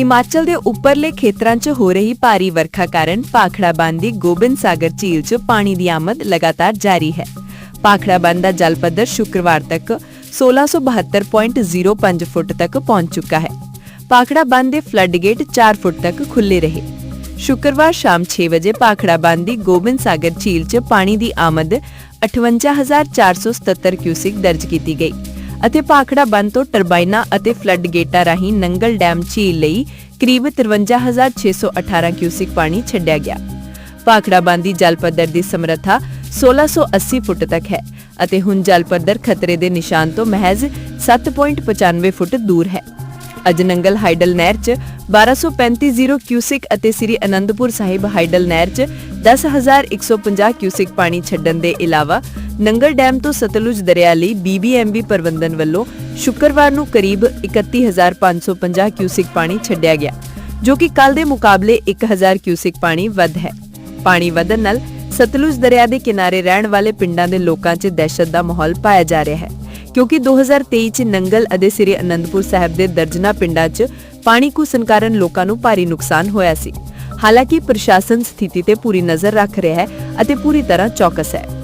ਹਿਮਾਚਲ ਦੇ ਉੱਪਰਲੇ ਖੇਤਰਾਂ 'ਚ ਹੋ ਰਹੀ ਭਾਰੀ ਵਰਖਾ ਕਾਰਨ ਪਾਖੜਾ ਦੀ ਗੋਬਿੰਦ ਸਾਗਰ ਝੀਲ 'ਚ ਪਾਣੀ ਦੀ ਆਮਦ ਲਗਾਤਾਰ ਜਾਰੀ ਹੈ। ਪਾਖੜਾ ਦਾ ਜਲ ਪੱਧਰ ਸ਼ੁੱਕਰਵਾਰ ਤੱਕ 1672.05 ਫੁੱਟ ਤੱਕ ਪਹੁੰਚ ਚੁੱਕਾ ਹੈ। ਪਾਖੜਾ ਬੰਦ ਦੇ ਫਲੱਡ ਗੇਟ 4 ਫੁੱਟ ਤੱਕ ਖੁੱਲੇ ਰਹੇ। ਸ਼ੁੱਕਰਵਾਰ ਸ਼ਾਮ 6 ਵਜੇ ਪਾਖੜਾ ਬੰਦ ਦੀ ਗੋਬਿੰਦ ਸਾਗਰ ਝੀਲ 'ਚ ਪਾਣੀ ਦੀ ਆਮਦ 58477 ਕਿਊਸਿਕ ਦਰਜ ਕੀਤੀ ਗਈ। ਅਤੇ ਪਾਖੜਾ ਬੰਦ ਤੋਂ ਟਰਬਾਈਨਾਂ ਅਤੇ ਫਲੱਡ ਗੇਟਾਂ ਰਾਹੀਂ ਨੰਗਲ ਡੈਮ ਝੀਲ ਲਈ ਕਰੀਬ 53618 ਕਿਊਸਿਕ ਪਾਣੀ ਛੱਡਿਆ ਗਿਆ। ਭਾਖੜਾ ਬੰਦ ਦੀ ਜਲ ਪੱਧਰ ਦੀ ਸਮਰੱਥਾ 1680 ਫੁੱਟ ਤੱਕ ਹੈ ਅਤੇ ਹੁਣ ਜਲ ਪੱਧਰ ਖਤਰੇ ਦੇ ਨਿਸ਼ਾਨ ਤੋਂ ਮਹਿਜ਼ 7.95 ਫੁੱਟ ਦੂਰ ਹੈ। ਅਜਨੰਗਲ ਹਾਈਡਲ ਨਹਿਰ 'ਚ 1235 ਕਿਊਸਿਕ ਅਤੇ ਸ੍ਰੀ ਅਨੰਦਪੁਰ ਸਾਹਿਬ ਹਾਈਡਲ ਨਹਿਰ 'ਚ 10150 ਕਿਊਸਿਕ ਪਾਣੀ ਛੱਡਣ ਦੇ ਇਲਾਵਾ ਨੰਗਲ ਡੈਮ ਤੋਂ ਸਤਲੁਜ ਦਰਿਆ ਲਈ ਬੀਬੀਐਮਬੀ ਪ੍ਰਬੰਧਨ ਵੱਲੋਂ ਸ਼ੁੱਕਰਵਾਰ ਨੂੰ ਕਰੀਬ 31550 ਕਿਊਸਿਕ ਪਾਣੀ ਛੱਡਿਆ ਗਿਆ, ਜੋ ਕਿ ਕੱਲ ਦੇ ਮੁਕਾਬਲੇ 1000 ਕਿਊਸਿਕ ਪਾਣੀ ਵੱਧ ਹੈ। ਪਾਣੀ ਵਧਣ ਨਾਲ ਸਤਲੁਜ ਦਰਿਆ ਦੇ ਕਿਨਾਰੇ ਰਹਿਣ ਵਾਲੇ ਪਿੰਡਾਂ ਦੇ ਲੋਕਾਂ 'ਚ ਦਹਿਸ਼ਤ ਦਾ ਮਾਹੌਲ ਪਾਇਆ ਜਾ ਰਿਹਾ ਹੈ। ਕਿਉਂਕਿ 2023 ਚ ਨੰਗਲ ਅਤੇ ਸ੍ਰੀ ਅਨੰਦਪੁਰ ਸਾਹਿਬ ਦੇ ਦਰਜਨਾ ਪਿੰਡਾਂ 'ਚ ਪਾਣੀ ਘੁਸਣ ਕਾਰਨ ਲੋਕਾਂ ਨੂੰ ਭਾਰੀ ਨੁਕਸਾਨ ਹੋਇਆ ਸੀ। ਹਾਲਾਂਕਿ ਪ੍ਰਸ਼ਾਸਨ ਸਥਿਤੀ ਤੇ ਪੂਰੀ ਨਜ਼ਰ ਰੱਖ ਰਿਹਾ ਹੈ ਅਤੇ ਪੂਰੀ ਤਰ੍ਹਾਂ ਚੌਕਸ ਹੈ।